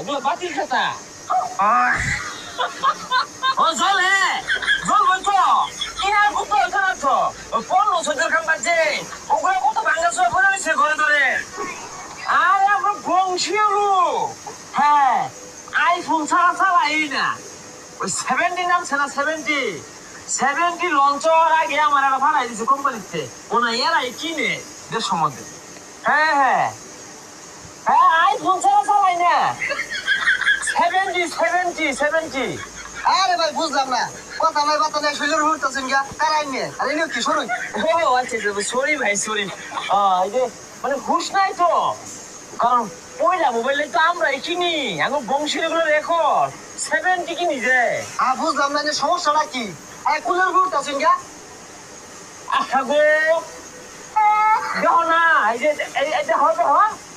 এগুলো বাতিল খাতা ও জলে, জল বলতো ইনার কুতো খারাপ তো পনেরো সজ্জর কাম বাজছে ওগুলো কত ভাঙ্গা সব ভরে নিচ্ছে ঘরে ধরে আর আমরা বংশীয় লোক হ্যাঁ আইফোন ছাড়া চালাই না। ওই সেভেন্টি নামছে না সেভেন্টি সেভেন্টি লঞ্চ হওয়ার আগে আমার একটা ভাড়াই দিছে কোম্পানিতে। ওনা এরাই কিনে দেড়শো মধ্যে। হ্যাঁ হ্যাঁ। হ্যাঁ আইফোন ছাড়া চালাই না। সেভেন্টি সেভেন্টি সেভেন্টি আরে ভাই বুঝলাম না। কথা নাই বাতা নাই শৈলের হুড়তেছেন গা কারাই নিয়ে। আর এনে কি শুনুন ও আচ্ছা সরি ভাই সরি যে মানে হুশ নাই তো। কারণ পয়লা মোবাইলে তো আমরা কিনি। এখন বংশীর এগুলো রেকর্ড সেভেন্টি কিনি যে। আর বুঝলাম না যে সমস্যাটা কি। আর কুলের হুড়তেছেন গা আচ্ছা গো। দেখো না এই যে এই যে হবে হ আর আর করছে